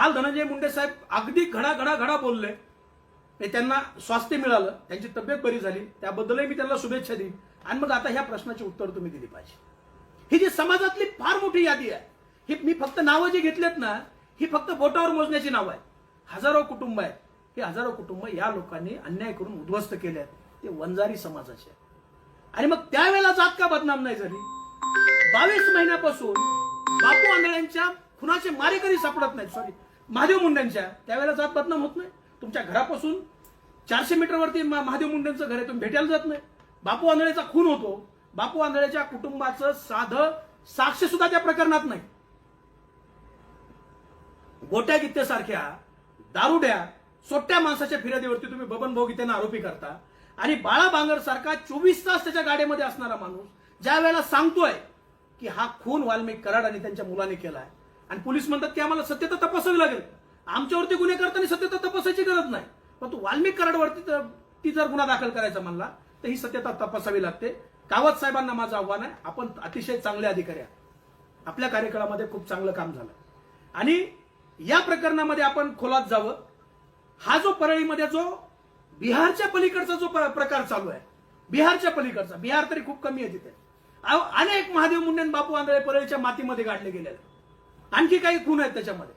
काल धनंजय मुंडे साहेब अगदी घडा घडा घडा बोलले. त्यांना स्वास्थ्य मिळालं त्यांची तब्येत बरी झाली त्याबद्दलही मी त्यांना शुभेच्छा देईन. आणि मग आता ह्या प्रश्नाची उत्तर तुम्ही दिली पाहिजे. ही जी समाजातली फार मोठी यादी आहे ही मी फक्त नावं जी घेतलेत ना ही फक्त बोटावर मोजण्याची नावं आहे हजारो कुटुंब आहेत. हे हजारो कुटुंब या लोकांनी अन्याय करून उद्ध्वस्त केले आहेत. ते वंजारी समाजाचे आहेत. आणि मग त्यावेळेला जात का बदनाम नाही झाली? बावीस महिन्यापासून बापू आंधळ्यांच्या खुनाचे मारेकरी सापडत नाहीत. सॉरी महादेव मुंड्यांच्या त्यावेळेला जात बदनाम होत नाही. तुमच्या घरापासून चारशे मीटरवरती महादेव मुंडेंचं घर आहे. तुम्ही भेटायला जात नाही. बापू आंधळेचा खून होतो. बापू आंधळेच्या कुटुंबाचं साधं साक्ष सुद्धा त्या प्रकरणात नाही. गोट्या गित्त्यासारख्या दारुड्या सोट्या माणसाच्या फिर्यादीवरती तुम्ही बबन भाऊ आरोपी करता. आणि बाळा बांगर सारखा चोवीस तास त्याच्या गाडीमध्ये असणारा माणूस ज्या वेळेला सांगतोय की हा खून वाल्मिक कराड आणि त्यांच्या मुलाने केलाय आणि पोलीस म्हणतात की आम्हाला सत्यता तपासावी लागेल. आमच्यावरती गुन्हे करताना सत्यता तपासायची गरज नाही. परंतु वाल्मिक कराडवरती तर- ती जर गुन्हा दाखल करायचा म्हणला तर ही सत्यता तपासावी लागते. कावत साहेबांना माझं आव्हान आहे. आपण अतिशय चांगले अधिकारी आहात. आपल्या कार्यकाळामध्ये खूप चांगलं काम झालं. आणि या प्रकरणामध्ये आपण खोलात जावं. हा जो परळीमध्ये जो बिहारच्या पलीकडचा जो प्रकार चालू आहे बिहारच्या पलीकडचा बिहार तरी खूप कमी आहे तिथे. अहो, अनेक महादेव मुंडे बापू आंधळे परळीच्या मातीमध्ये गाडले गेलेले. आणखी काही खून आहेत त्याच्यामध्ये.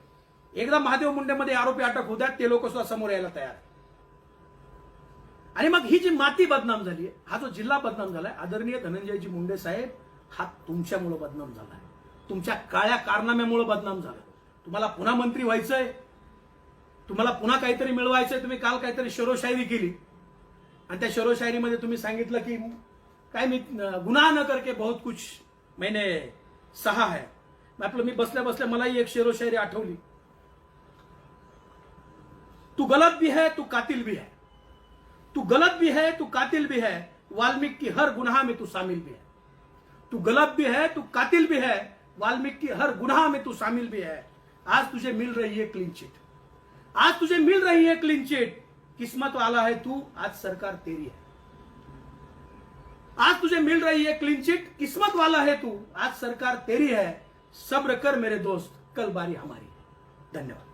एकदा महादेव मुंडेमध्ये आरोपी अटक होतात ते लोक सुद्धा समोर यायला तयार आणि मग ही जी माती बदनाम झाली हा जो जिल्हा बदनाम झालाय आदरणीय धनंजयजी मुंडे साहेब हा तुमच्यामुळे बदनाम झालाय. तुमच्या काळ्या कारनाम्यामुळे बदनाम झाला तुम्हाला पुन्हा मंत्री व्हायचंय. तुम्हाला पुन्हा काहीतरी मिळवायचंय. तुम्ही काल काहीतरी शरोशायरी केली. आणि त्या शरोशायरीमध्ये तुम्ही सांगितलं की काय मी गुन्हा न करके बहुत कुछ मैंने सहा है. आपलं मी बसल्या बसल्या मलाही एक शेरोशायरी आठवली. तू गलत भी है, तू कातिल भी है. तू गलत भी है, तू कातिल भी है. वाल्मीकि की हर गुनाह में तू शामिल भी है. तू गलत भी है, तू कातिल भी है. वाल्मीकि की हर गुनाह में तू शामिल भी है. आज तुझे मिल रही है क्लीन चिट आज तुझे मिल रही है क्लीन चिट किस्मत वाला है तू, आज सरकार तेरी है. आज तुझे मिल रही है क्लीन चिट किस्मत वाला है तू, आज सरकार तेरी है. सब्र कर मेरे दोस्त कल बारी हमारी. धन्यवाद।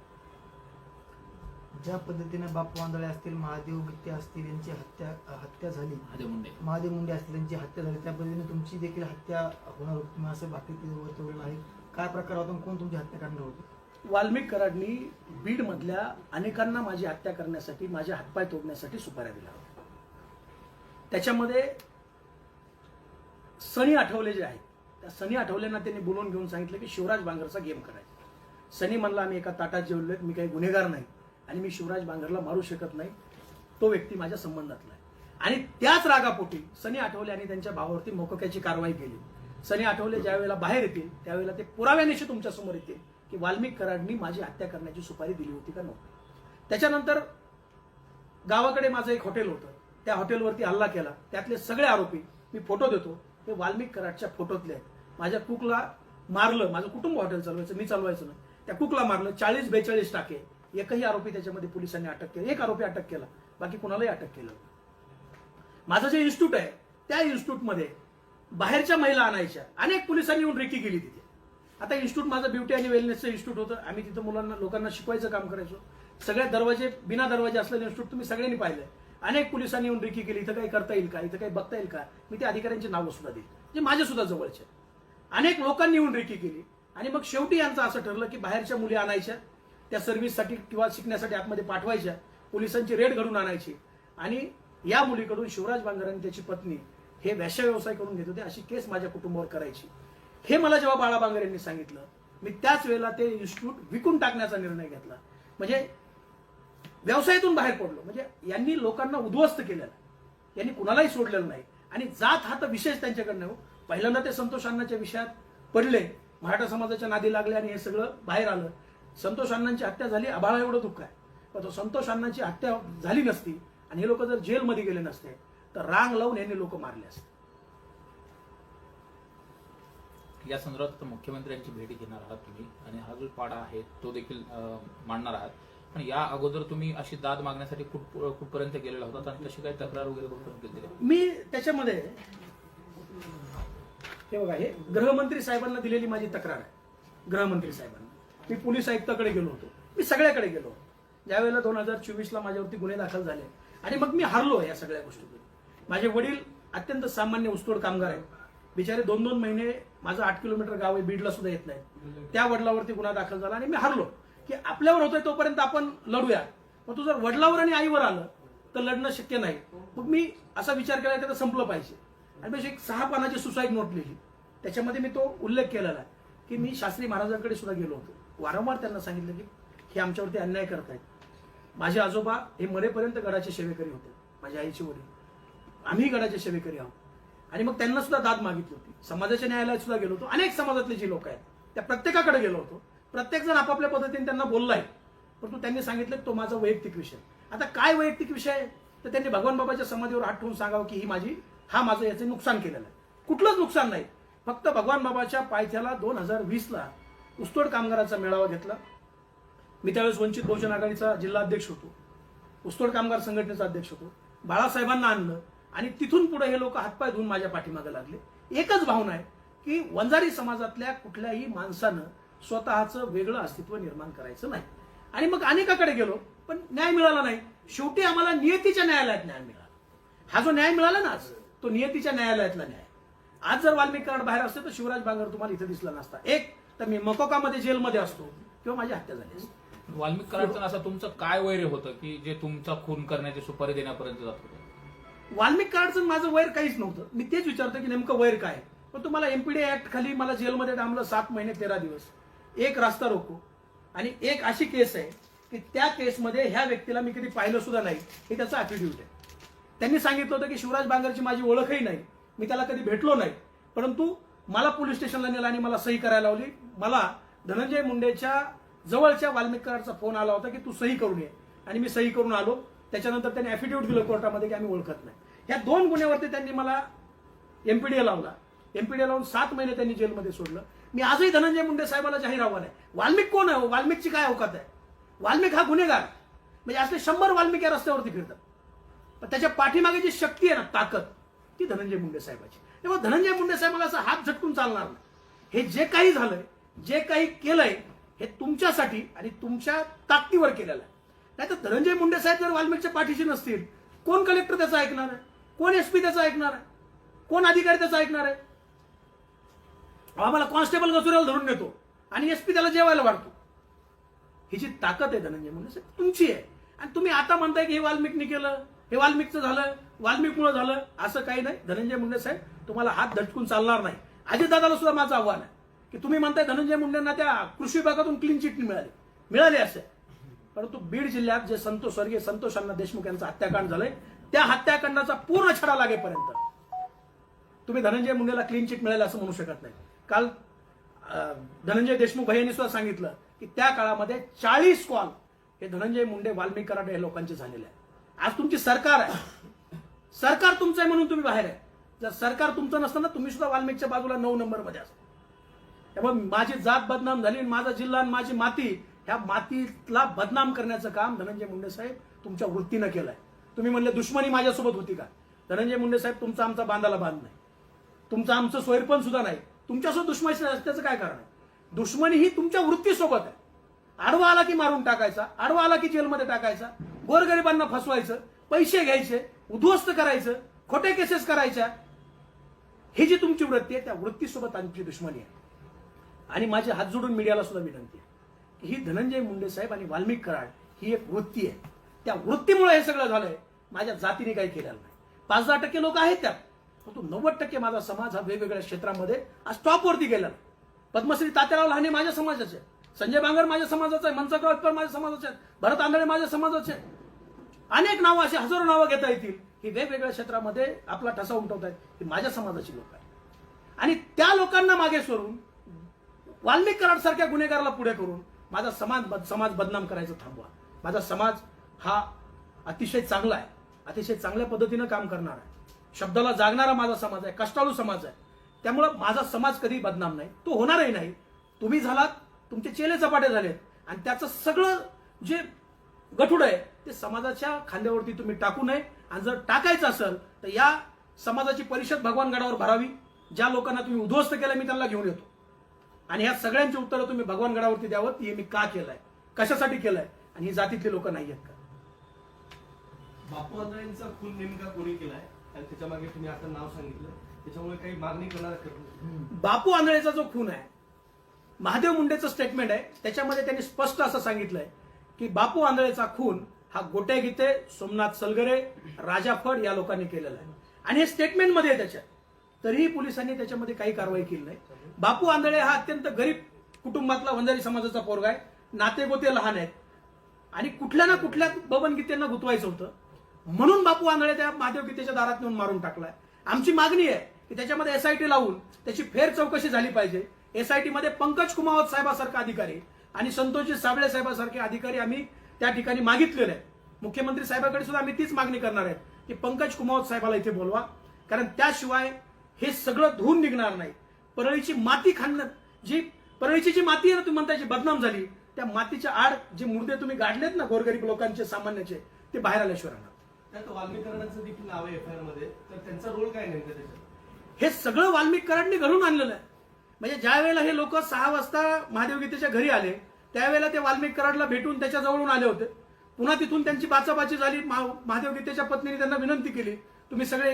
ज्या पद्धतीने बापू आंधळे असतील महादेव गित्ते असतील यांची हत्या हत्या झाली. महादेव मुंडे. महादेव मुंडे असतील यांची हत्या झाली. त्या पद्धतीने तुमची देखील हत्या होणार होती. तुम्ही असं बाकी वर्तवलेलं आहे काय प्रकार होता कोण तुमची हत्या करणार होते? वाल्मिक कराडनी बीड मधल्या अनेकांना माझी हत्या करण्यासाठी माझे हातपाय तोडण्यासाठी सुपाऱ्या दिल्या होत्या. त्याच्यामध्ये सनी आठवले जे आहेत त्या सनी आठवल्यांना त्यांनी बोलवून घेऊन सांगितलं की शिवराज बांगरचा गेम करायचा. सनी म्हणला आम्ही एका ताटात जेवलो मी काही गुन्हेगार नाही आणि मी शिवराज बांगरला मारू शकत नाही. तो व्यक्ती माझ्या संबंधातला आहे. आणि त्याच रागापोटी सनी आठवले आणि त्यांच्या भावावरती मोकोक्याची कारवाई केली. सनी आठवले ज्या वेळेला बाहेर येतील त्यावेळेला ते पुराव्यानिशी तुमच्यासमोर येतील की वाल्मिक कराडनी माझी हत्या करण्याची सुपारी दिली होती का नव्हती. त्याच्यानंतर गावाकडे माझं एक हॉटेल होतं. त्या हॉटेलवरती हल्ला केला. त्यातले सगळे आरोपी मी फोटो देतो ते वाल्मिक कराडच्या फोटोतले आहेत. माझ्या कुकला मारलं माझं कुटुंब हॉटेल चालवायचं मी चालवायचं नाही. त्या कुकला मारलं चाळीस बेचाळीस टाके. एकही आरोपी त्याच्यामध्ये पोलिसांनी अटक केली. एक आरोपी अटक केला. बाकी कुणालाही अटक केलं माझं जे इन्स्टिट्यूट आहे त्या इन्स्टिट्यूटमध्ये बाहेरच्या महिला आणायच्या. अनेक पोलिसांनी येऊन रेकी केली तिथे. आता इन्स्टिट्यूट माझं ब्युटी आणि वेलनेसचं इन्स्टिट्यूट होतं. आम्ही तिथं मुलांना लोकांना शिकवायचं काम करायचो. सगळे दरवाजे बिना दरवाजे असलेलं इन्स्टिट्यूट तुम्ही सगळ्यांनी पाहिलंय. अनेक पोलिसांनी येऊन रिकी केली इथं काही करता येईल का? इथं काही बघता येईल का? मी त्या अधिकाऱ्यांची नावं सुद्धा देईल जे माझ्या सुद्धा जवळचे अनेक लोकांनी येऊन रिकी केली. आणि मग शेवटी यांचं असं ठरलं की बाहेरच्या मुली आणायच्या त्या सर्व्हिससाठी किंवा शिकण्यासाठी आतमध्ये पाठवायच्या पोलिसांची रेड घडून आणायची. आणि या मुलीकडून शिवराज बांगर आणि त्याची पत्नी हे व्याशा व्यवसाय करून घेत होते अशी केस माझ्या कुटुंबावर करायची. हे मला जेव्हा बाळा बांगर यांनी सांगितलं मी त्याच वेळेला ते इन्स्टिट्यूट विकून टाकण्याचा निर्णय घेतला. म्हणजे व्यवसायातून बाहेर पडलो. म्हणजे यांनी लोकांना उद्ध्वस्त केलेलं आहे. यांनी कुणालाही सोडलेलं नाही. आणि जात हा तर विशेष त्यांच्याकडनं हो. पहिल्यांदा ते संतोष अण्णाच्या विषयात पडले. मराठा समाजाच्या नादी लागले आणि हे सगळं बाहेर आलं. संतोष अण्णांची हत्या झाली आभाळा एवढं दुःख आहे. पण तो संतोष अण्णांची हत्या झाली नसती आणि हे लोक जर जेलमध्ये गेले नसते तर रांग लावून यांनी लोक मारले असते. या संदर्भात मुख्यमंत्र्यांची भेट घेणार आहात तुम्ही. आणि हा जो पाडा आहे तो देखील अं, मांडणार आहात. पण या अगोदर तुम्ही अशी दाद मागण्यासाठी कुठ कुठपर्यंत गेलेला होता आणि तशी काही तक्रार वगैरे कुठपर्यंत केली मी त्याच्यामध्ये हे बघा हे गृहमंत्री साहेबांना दिलेली माझी तक्रार आहे. गृहमंत्री साहेबांना. मी पोलीस आयुक्ताकडे गेलो होतो. मी सगळ्याकडे गेलो. ज्यावेळेला दोन हजार चोवीसला माझ्यावरती गुन्हे दाखल झाले आणि मग मी हरलो या सगळ्या गोष्टीतून. माझे वडील अत्यंत सामान्य ऊसतोड कामगार आहेत. बिचारे दोन दोन महिने माझं आठ किलोमीटर गाव आहे बीडला सुद्धा येत नाही त्या वडिलावरती गुन्हा दाखल झाला आणि मी हरलो. की आपल्यावर होतोय तोपर्यंत आपण लढूया. मग तू जर वडिलावर आणि आईवर आलं तर लढणं शक्य नाही. मग मी असा विचार केला की संपलं पाहिजे. आणि मी एक सहा पानाची सुसाईड नोट लिहिली. त्याच्यामध्ये मी तो उल्लेख केलेला आहे की मी शास्त्री महाराजांकडे सुद्धा गेलो होतो. वारंवार त्यांना सांगितलं की हे आमच्यावरती अन्याय करतायत. माझे आजोबा हे मरेपर्यंत गडाचे सेवेकरी होते. माझ्या आईचे वडील. आम्ही गडाचे सेवेकरी आहोत. आणि मग त्यांना सुद्धा दाद मागितली होती. समाजाच्या न्यायालयात सुद्धा गेलो होतो. अनेक समाजातले जे लोक आहेत त्या प्रत्येकाकडे गेलो होतो. प्रत्येक जण आपापल्या पद्धतीने त्यांना बोललाय. परंतु त्यांनी सांगितलं की तो माझा वैयक्तिक विषय आता काय वैयक्तिक विषय आहे? तर त्यांनी भगवान बाबाच्या समाधीवर हात ठेवून सांगावं की ही माझी हा माझं याचं नुकसान केलेलं आहे. कुठलंच नुकसान नाही. फक्त भगवान बाबाच्या पायथ्याला दोन हजार वीसला ऊसतोड कामगाराचा मेळावा घेतला. मी त्यावेळेस वंचित बहुजन आघाडीचा जिल्हा अध्यक्ष होतो. ऊसतोड कामगार संघटनेचा अध्यक्ष होतो. बाळासाहेबांना आणलं आणि तिथून पुढे हे लोक हातपाय धुवून माझ्या पाठीमागे लागले. एकच भावना आहे की वंजारी समाजातल्या कुठल्याही माणसानं स्वतःचं वेगळं अस्तित्व निर्माण करायचं नाही. आणि मग अनेकाकडे गेलो पण न्याय मिळाला नाही. शेवटी आम्हाला नियतीच्या न्यायालयात न्याय मिळाला. हा जो न्याय मिळाला ना आज तो नियतीच्या न्यायालयातला न्याय. आज जर वाल्मिक कराड बाहेर असते तर शिवराज बांगर तुम्हाला इथे दिसला नसता. एक तर मी मकोकामध्ये जेलमध्ये असतो किंवा माझी हत्या झाली असती. वाल्मिक कराडचं असं तुमचं काय वैर होतं की जे तुमचा खून करण्याची सुपारी देण्यापर्यंत जात होतं? वाल्मिक कराडचं माझं वैर काहीच नव्हतं. मी तेच विचारतो की नेमकं वैर काय? पण तुम्हाला एमपीडी ऍक्ट खाली मला जेलमध्ये डांबलं सात महिने तेरा दिवस. एक रास्ता रोको आणि एक अशी केस आहे की त्या केसमध्ये ह्या व्यक्तीला मी कधी पाहिलं सुद्धा नाही. हे त्याचं ॲटिट्यूड आहे. त्यांनी सांगितलं होतं की शिवराज बांगरची माझी ओळखही नाही. मी त्याला कधी भेटलो नाही. परंतु मला पोलीस स्टेशनला नेलं आणि मला सही करायला लावली. मला धनंजय मुंडेच्या जवळच्या वाल्मिक फोन आला होता की तू सही करून ये. आणि मी सही करून आलो. त्याच्यानंतर त्यांनी ॲफिडेव्हिट दिलं कोर्टामध्ये की आम्ही ओळखत नाही. ह्या दोन गुन्ह्यावरती त्यांनी मला एमपीडीए लावला. एमपीडीए लावून सात महिने त्यांनी जेलमध्ये सोडलं. मी आजही धनंजय मुंडे साहेबाला जाहीर आव्हान आहे. वाल्मिक कोण आहे? वाल्मिकची काय अवकात आहे? वाल्मिक हा गुन्हेगार. म्हणजे असले शंभर वाल्मिक या रस्त्यावरती फिरतात. पण त्याच्या पाठीमागे जी शक्ती आहे ना ताकद ती धनंजय मुंडे साहेबाची. तेव्हा धनंजय मुंडे साहेबाला असं हात झटकून चालणार नाही. हे जे काही झालंय जे काही केलंय हे तुमच्यासाठी आणि तुमच्या ताकदीवर केलेलं आहे. नाही तर धनंजय मुंडे साहेब जर वाल्मिकच्या पाठीशी नसतील कोण कलेक्टर त्याचं ऐकणार आहे? कोण एसपी त्याचं ऐकणार आहे? कोण अधिकारी त्याचं ऐकणार आहे? आम्हाला कॉन्स्टेबल गसुऱ्याला धरून नेतो. आणि एसपी त्याला जेवायला वाढतो. ही जी ताकद आहे धनंजय मुंडे साहेब तुमची आहे. आणि तुम्ही आता म्हणताय की हे वाल्मिकने केलं हे वाल्मिकचं झालं वाल्मिकमुळे झालं. असं काही नाही. धनंजय मुंडे साहेब तुम्हाला हात धटकून चालणार नाही. अजितदादाला सुद्धा माझं आव्हान आहे की तुम्ही म्हणताय धनंजय मुंडेंना त्या कृषी विभागातून क्लीन चिट मिळाली. मिळाली असे परंतु बीड जिल्ह्यात जे संतोष स्वर्गीय संतोष अण्णा देशमुख यांचं हत्याकांड झालंय त्या हत्याकांडाचा पूर्ण छडा लागेपर्यंत तुम्ही धनंजय मुंडेला क्लीन चिट मिळालं असं म्हणू शकत नाही. काल धनंजय देशमुख भैयांनी सुद्धा सांगितलं की त्या काळामध्ये चाळीस कॉल हे धनंजय मुंडे वाल्मिक कराड हे लोकांचे झालेले आहे आज तुमची सरकार आहे. सरकार तुमचं आहे म्हणून तुम्ही बाहेर आहे. जर सरकार तुमचं नसतं ना तुम्ही सुद्धा वाल्मिकच्या बाजूला नऊ नंबरमध्ये असता. त्यामुळे माझी जात बदनाम झाली आणि माझा जिल्हा आणि माझी माती ह्या मातीला बदनाम करण्याचं काम धनंजय मुंडे साहेब तुमच्या वृत्तीनं केलंय. तुम्ही म्हणले दुश्मनी माझ्यासोबत होती का? धनंजय मुंडे साहेब तुमचा आमचा बांधाला बांध नाही. तुमचं आमचं सोयरपण सुद्धा नाही. तुमच्यासोबत दुश्मनी असल्याचं काय कारण आहे? दुश्मनी ही तुमच्या वृत्तीसोबत आहे. आडवा आला की मारून टाकायचा आडवा आला की जेलमध्ये टाकायचा गोरगरिबांना फसवायचं पैसे घ्यायचे उद्ध्वस्त करायचं खोटे केसेस करायच्या. ही जी तुमची वृत्ती आहे त्या वृत्तीसोबत आमची दुश्मनी आहे. आणि माझे हात जोडून मीडियाला सुद्धा विनंती आहे की ही धनंजय मुंडे साहेब आणि वाल्मिक कराड ही एक वृत्ती आहे. त्या वृत्तीमुळे हे सगळं झालंय. माझ्या जातीने काही केलेलं नाही. पाच दहा टक्के लोक आहेत त्यात. परंतु नव्वद टक्के माझा समाज हा वेगवेगळ्या क्षेत्रामध्ये आज टॉपवरती गेला. पद्मश्री तात्याराव लहाने माझ्या समाजाचे संजय बांगर माझ्या समाजाचा आहे मनसकराव अटकर माझ्या समाजाचे आहेत. भरत आंधळे माझ्या समाजाचे अनेक नावं अशी हजारो नावं घेता येतील. ही वेगवेगळ्या क्षेत्रामध्ये आपला ठसा उमटवत आहेत ही माझ्या समाजाची लोक आहे आणि त्या लोकांना मागे सोडून वाल्मिक सारख्या गुन्हेगाराला पुढे करून माझा समाज बद- समाज बदनाम करायचं थांबवा. माझा समाज हा अतिशय चांगला आहे. अतिशय चांगल्या पद्धतीनं काम करणार आहे. शब्दाला जागणारा माझा समाज आहे कष्टाळू समाज आहे. त्यामुळं माझा समाज कधी बदनाम नाही. तो होणारही नाही. तुम्ही झालात तुमचे चेले चपाटे झालेत. आणि त्याचं सगळं जे गठुड आहे ते समाजाच्या खांद्यावरती तुम्ही टाकू नये. आणि जर टाकायचं असेल तर या समाजाची परिषद भगवान गडावर भरावी. ज्या लोकांना तुम्ही उद्ध्वस्त केलं मी त्यांना घेऊन येतो. आणि ह्या सगळ्यांची उत्तरं तुम्ही भगवान गडावरती द्यावं हे मी का केलंय? कशासाठी केलंय? आणि ही जातीतली लोक नाही आहेत का? बापू आंधळेंचा खून नेमका कोणी केलाय? आणि त्याच्यामागे तुम्ही आता नाव सांगितलं. त्याच्यामुळे काही मागणी करणार बापू आंधळेचा जो खून आहे महादेव मुंडेचं स्टेटमेंट आहे त्याच्यामध्ये त्यांनी स्पष्ट असं सांगितलंय की बापू आंधळेचा खून हा गोटे गीते सोमनाथ सलगरे राजा फड या लोकांनी केलेला आहे. आणि हे स्टेटमेंटमध्ये आहे त्याच्यात. तरीही पोलिसांनी त्याच्यामध्ये काही कारवाई केली नाही. बापू आंधळे हा अत्यंत गरीब कुटुंबातला वंजारी समाजाचा पोरगा आहे. नाते गोते लहान आहेत. आणि कुठल्या ना कुठल्या बबन गीतेंना गुतवायचं होतं. म्हणून बापू आंधळे त्या महादेव गीतेच्या दारात नेऊन मारून टाकलाय. आमची मागणी आहे की त्याच्यामध्ये एसआयटी लावून त्याची फेर चौकशी झाली पाहिजे. एसआयटी मध्ये पंकज कुमावत साहेबासारखा अधिकारी आणि संतोषजी साबळे साहेबासारखे अधिकारी आम्ही त्या ठिकाणी मागितलेले आहेत. मुख्यमंत्री साहेबाकडे सुद्धा आम्ही तीच मागणी करणार आहेत की पंकज कुमावत साहेबाला इथे बोलवा. कारण त्याशिवाय हे सगळं धुवून निघणार नाही. परळीची माती खाणं जी परळीची जी माती आहे ना तुम्ही म्हणता जी बदनाम झाली त्या मातीच्या आड जे मुर्दे तुम्ही गाडलेत ना गोरगरीब लोकांचे सामान्याचे ते बाहेर आल्याशिवाय राहणार. त्यात वाल्मीकरणाचं देखील नाव आहे एफ आय आरमध्ये. तर त्यांचा रोल काय नेमका त्याच्यात? हे सगळं वाल्मिक कराडने घडून आणलेलं आहे. म्हणजे ज्या वेळेला हे लोक सहा वाजता महादेव गीतेच्या घरी आले त्यावेळेला ते वाल्मिक कराडला भेटून त्याच्या जवळून आले होते. पुन्हा तिथून त्यांची बाचाबाची झाली. महादेव गीतेच्या पत्नीने त्यांना विनंती केली तुम्ही सगळे